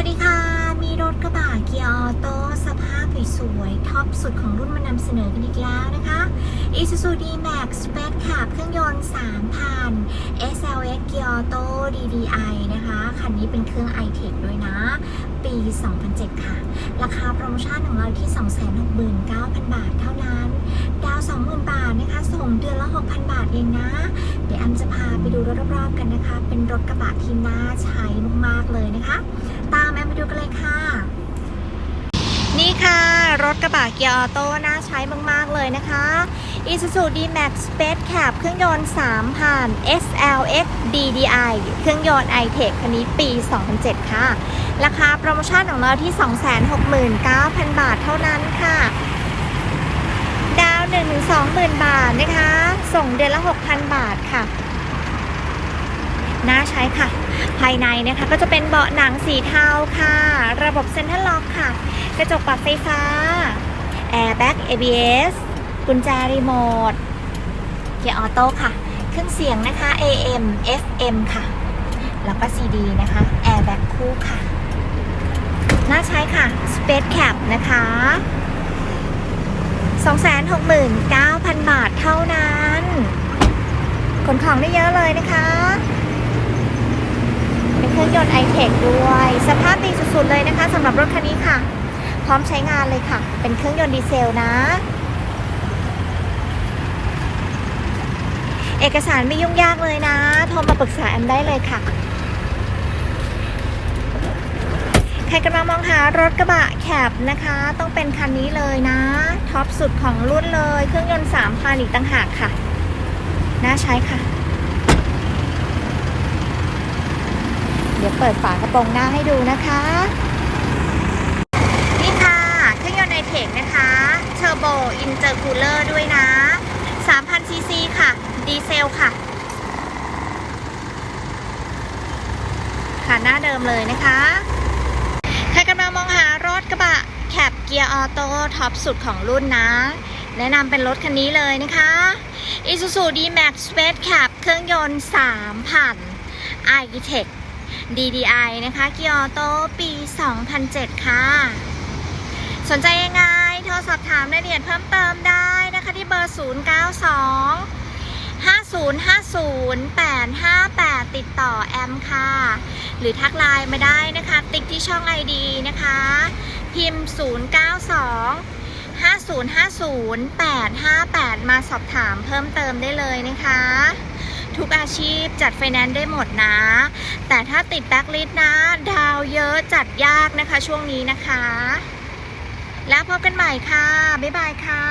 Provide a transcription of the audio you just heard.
วัสดีค่ะ มีรถกระบะเกียร์ออโต้สภาพสวยๆท็อปสุดของรุ่นมานำเสนอกันอีกแล้วนะคะ Isuzu D-Max Space Cab เครื่องยนต์ 3,000 SLX เกียร์ออโต้ DDI นะคะ คันนี้เป็นเครื่อง i-Tech ด้วยนะ ปี 2007 ค่ะ ราคาโปรโมชั่นของเราที่ 269,000 บาทเท่านั้น ดาว 20,000 บาทนะคะ ส่งเดือนละ 6,000 บาทเองนะ เดี๋ยวแอมจะพาไปดูรถรอบๆกันนะคะ เป็นรถกระบะที่น่าใช้มากๆเลยนะคะ ตามแอมไปดูกันเลยค่ะ นี่ค่ะ รถกระบะเกียร์ออโต้น่าใช้มาก ๆ เลยนะคะ Isuzu D-Max Space Cab เครื่องยนต์3,000 SLX DDI เครื่องยนต์ i-Tech คันนี้ปี 2007 ค่ะ ราคาโปรโมชั่นของเราที่ 269,000 บาทเท่านั้นค่ะ ดาว 1-20,000 บาทนะคะ ส่งเดือนละ 6,000 บาทค่ะน่าใช้ค่ะ ภายในนะคะก็จะเป็นเบาะหนังสีเทาค่ะ ระบบเซ็นทรัลล็อกค่ะ กระจกปรับไฟฟ้า แอร์แบ็ก ABS กุญแจรีโมท เกียร์ออโต้ค่ะ เครื่องเสียงนะคะ AM FM ค่ะ แล้วก็ CD นะคะแอร์แบ็กคู่ค่ะ น่าใช้ค่ะ Space Cap นะคะ 269,000 บาทเท่านั้นขนของได้เยอะเลยนะคะเป็นเครื่องยนต์ i-Tech ด้วย สภาพดีสุดๆเลยนะคะสำหรับรถคันนี้ค่ะ ร้อมใช้งานเลยค่ะ เป็นเครื่องยนต์ดีเซลนะ เอกสารไม่ยุ่งยากเลยนะ โทรมาปรึกษาแอมได้เลยค่ะ ใครกำลังมองหารถกระบะแคบนะคะ ต้องเป็นคันนี้เลยนะ ท็อปสุดของรุ่นเลย เครื่องยนต์3,000อีกต่างหากค่ะ น่าใช้ค่ะเดี๋ยวเปิดฝากระโปรงหน้าให้ดูนะคะ นี่ค่ะ เครื่องยนต์ไอเทคนะคะเทอร์โบ อินเตอร์คูลเลอร์ด้วยนะ 3,000ซีซีค่ะ ดีเซลค่ะ ค่ะหน้าเดิมเลยนะคะ ใครกำลังมองหารถกระบะแคบเกียร์ออโต้ท็อปสุดของรุ่นนะ แนะนำเป็นรถคันนี้เลยนะคะ Isuzu D-Max Space Cab เครื่องยนต์ 3,000 i-Tech DDI นะคะ เกียร์ออโต้ปี 2007 ค่ะ สนใจยังไง สอบถามรายละเอียดเพิ่มเติมได้นะคะที่เบอร์ 092 5050 858 ติดต่อแอมค่ะ หรือทักไลน์มาได้นะคะ ติ๊กที่ช่อง ID นะคะ พิมพ์ 092 5050 858 มาสอบถามเพิ่มเติมได้เลยนะคะ ทุกอาชีพจัดไฟแนนซ์ได้หมดนะ แต่ถ้าติดแบ็คลิสต์นะ ดาวเยอะจัดยากนะคะช่วงนี้นะคะ แล้วพบกันใหม่ค่ะ บ๊ายบายค่ะ